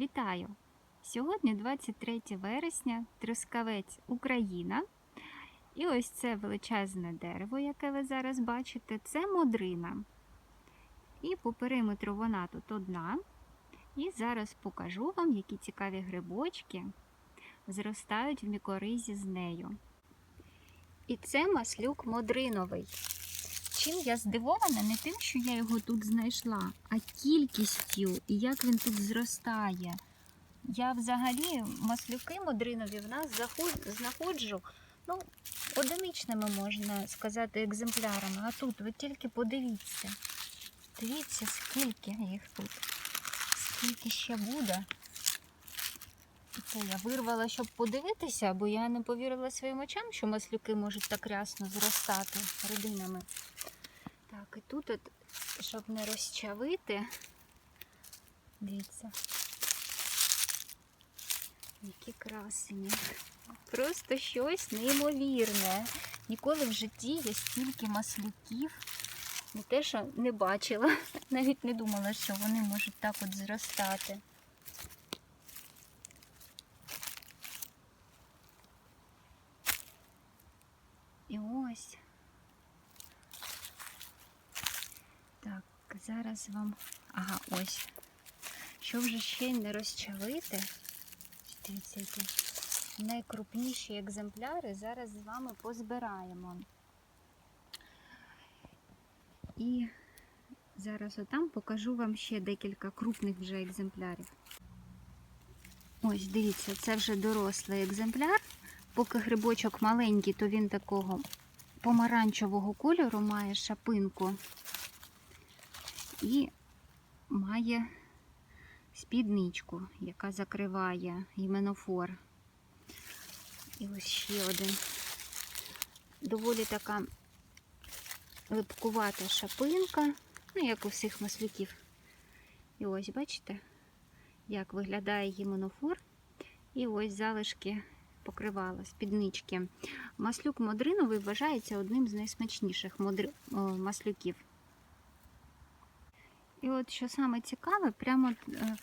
Вітаю! Сьогодні 23 вересня, Трускавець, Україна. І ось це величезне дерево, яке ви зараз бачите, це модрина. І по периметру вона тут одна. І зараз покажу вам, які цікаві грибочки зростають в мікоризі з нею. І це маслюк модриновий. Чим я здивована не тим, що я його тут знайшла, а кількістю і як він тут зростає. Я взагалі маслюки модринові в нас знаходжу ну, одиничними, можна сказати, екземплярами. А тут ви тільки подивіться. Дивіться, скільки їх тут. Скільки ще буде. Це я вирвала, щоб подивитися, бо я не повірила своїм очам, що маслюки можуть так рясно зростати родинами. Так, і тут, от, щоб не розчавити, дивіться, які красені. Просто щось неймовірне. Ніколи в житті я стільки маслюків не те, що не бачила, навіть не думала, що вони можуть так от зростати. І ось. Так, зараз вам. Ага, ось. Щоб вже ще не розчавити. Дивіться, які найкрупніші екземпляри зараз з вами позбираємо. І зараз отам покажу вам ще декілька крупних вже екземплярів. Ось, дивіться, це вже дорослий екземпляр. Поки грибочок маленький, то він такого помаранчевого кольору має шапинку і має спідничку, яка закриває іменофор. І ось ще один. Доволі така липкувата шапинка, ну, як у всіх маслюків. І ось, бачите, як виглядає гіменофор. І ось залишки покривала спіднички. Маслюк модриновий вважається одним з найсмачніших маслюків. І от що саме цікаве, прямо е,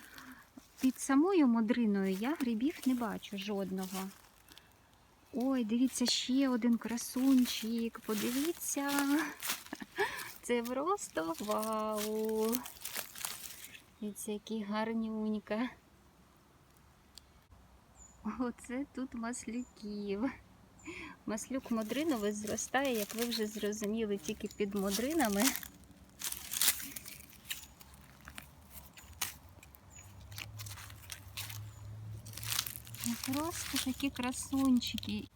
під самою модриною я грибів не бачу жодного. Ой, дивіться, ще один красунчик. Подивіться. Це просто вау. Дивіться, який гарнюнька. Оце тут маслюків. Маслюк модриновий зростає, як ви вже зрозуміли, тільки під модринами. Ну, Просто такі красунчики.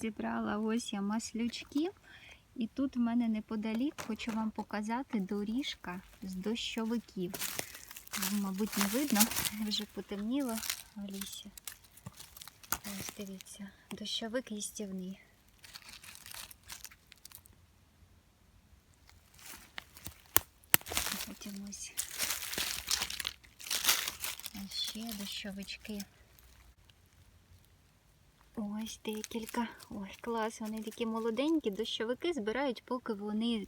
Зібрала ось я маслючків. І тут в мене неподалік хочу вам показати доріжка з дощовиків. Мабуть, не видно, вже потемніло в лісі. Ось дивіться, дощовик їстівний. Потім ось ще дощовички. Ось декілька. Ой, клас, вони такі молоденькі, дощовики збирають, поки вони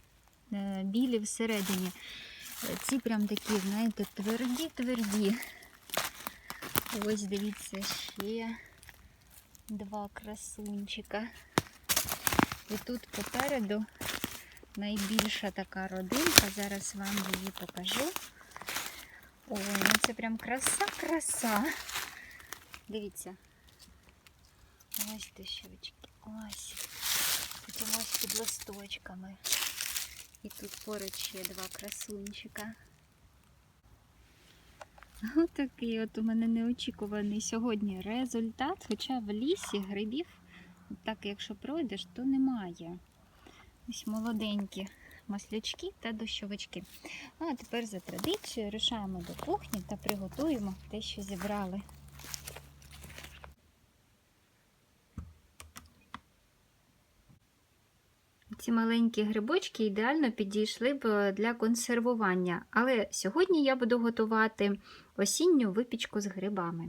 е, білі всередині. Ці прям такі, знаєте, тверді-тверді. Ось дивіться, ще два красунчика. І тут попереду найбільша така родинка. Зараз вам її покажу. Ой, ну це прям краса-краса. Дивіться. Ось дощовички. Ось. Потім ось під листочками. І тут поруч ще два красунчика. Ось такий от у мене неочікуваний сьогодні результат. Хоча в лісі грибів, так якщо пройдеш, то немає. Ось молоденькі маслячки та дощовички. Ну, а тепер за традицією рушаємо до кухні та приготуємо те, що зібрали. Ці маленькі грибочки ідеально підійшли б для консервування, але сьогодні я буду готувати осінню випічку з грибами.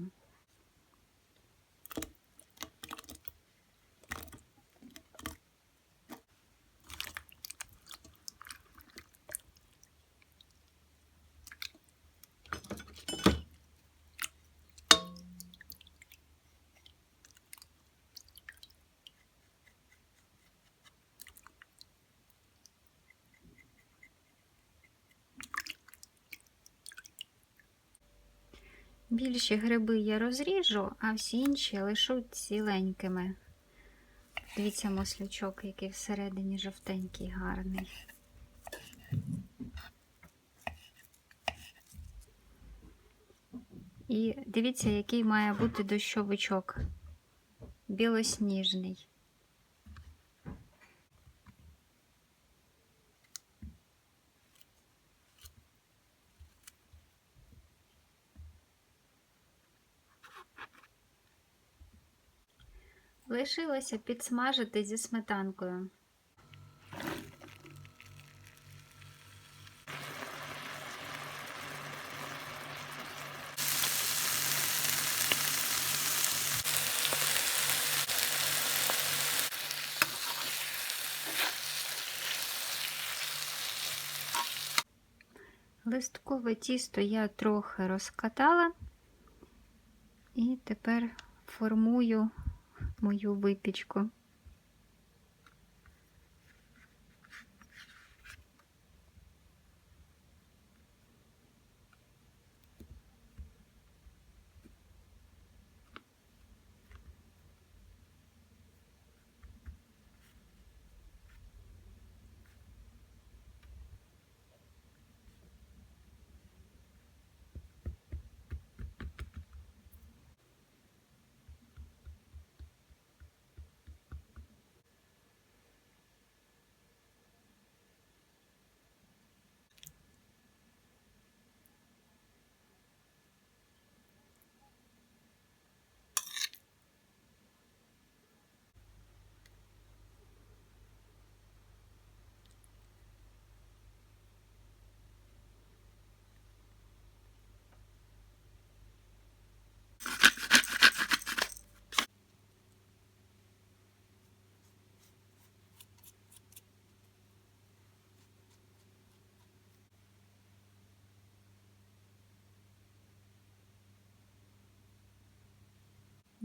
Більші гриби я розріжу, а всі інші лишу ціленькими. Дивіться, маслючок, який всередині жовтенький, гарний. І дивіться, який має бути дощовичок. Білосніжний. Лишилося підсмажити зі сметанкою. Листкове тісто я трохи розкатала і тепер формую мою випічку.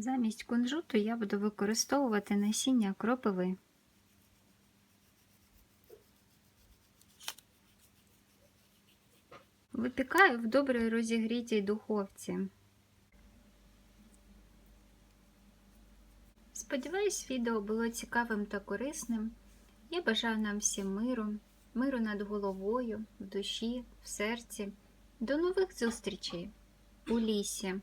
Замість кунжуту я буду використовувати насіння кропиви. Випікаю в добре розігрітій духовці. Сподіваюсь, відео було цікавим та корисним. Я бажаю нам всім миру, миру над головою, в душі, в серці. До нових зустрічей у лісі!